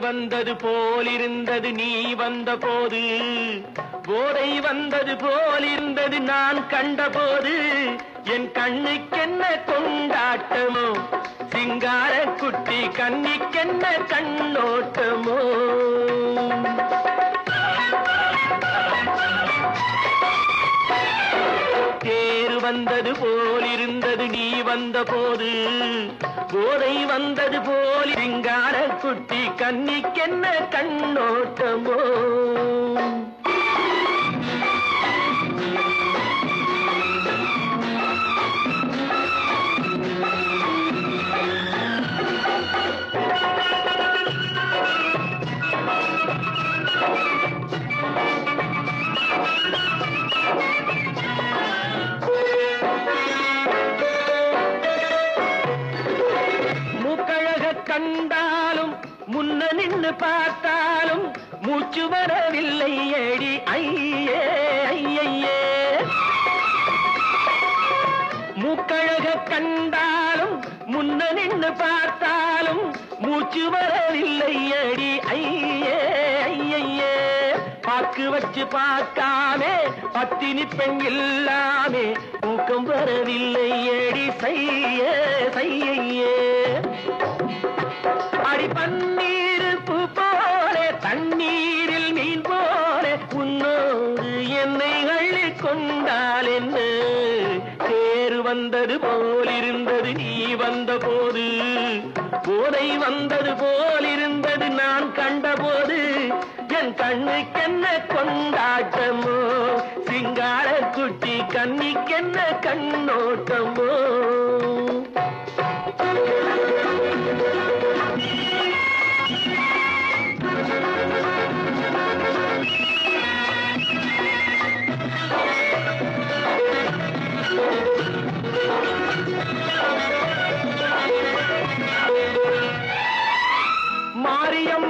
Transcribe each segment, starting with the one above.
வந்தது போலிருந்தது நீ வந்த போது போதை வந்தது போலிருந்தது நான் கண்டபோது. என் கண்ணுக்கென்ன கொண்டாட்டமோ சிங்கார குட்டி கண்ணிக்கென்ன கண்ணோட்டமோ. வந்தது போலிருந்தது நீ வந்த போது போதை வந்தது போல் சிங்கார குட்டி கண்ணிக்கென்ன கண்ணோட்டமோ? முன்ன நின்னு பார்த்தாலும் மூச்சு வரவில்லை. ஏடி ஐயே ஐயையே. மூக்கழக கண்டாலும் முன்ன நின்று பார்த்தாலும் மூச்சு வரவில்லை. அடி ஐயே ஐயையே. பாக்கு வச்சு பார்க்காமே பத்தினி பெண் இல்லாமே தூக்கம் வரவில்லை. அடி செய்ய. செய்யையே அடி பண்ண கொண்டால் என்ன? தேர் வந்தது போலிருந்தது நீ வந்த போது போதை வந்தது போலிருந்தது நான் கண்டபோது. என் கண்ணுக்கென்ன கொண்டாட்டமோ? சிங்கார குட்டி கண்ணிக்கென்ன கண்ணோட்டமோ? Thank you.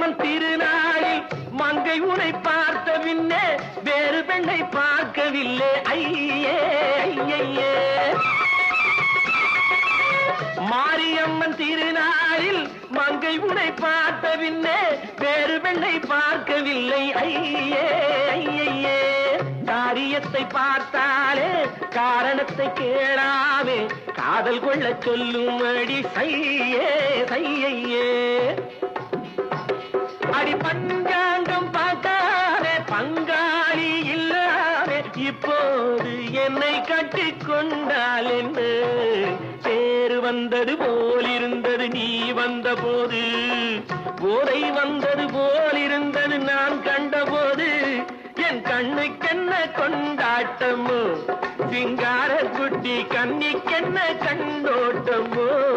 மாமன் திருநாளில் மங்கை உனை பார்த்த பின்னே வேறு பெண்ணை பார்க்கவில்லை. ஐயே ஐயையே மாரியம்மன் திருநாளில் மங்கை உனை பார்த்த பின்னே வேறு பெண்ணை பார்க்கவில்லை. ஐயே ஐயையே காரியத்தை பார்த்தாலே காரணத்தை கேளாமே காதல் கொள்ள சொல்லும் அடி சையே. சையையே பஞ்சாங்கம் பார்க்காதே பங்காளி இல்லாதே இப்போது என்னை கட்டி கொண்டால் என்று பேரு வந்தது போலிருந்தது நீ வந்த போது போதை வந்தது போலிருந்தது நான் கண்டபோது. என் கண்ணுக்கென்ன கொண்டாட்டமோ? சிங்கார குட்டி கண்ணிக்கென்ன கண்ணோட்டமோ?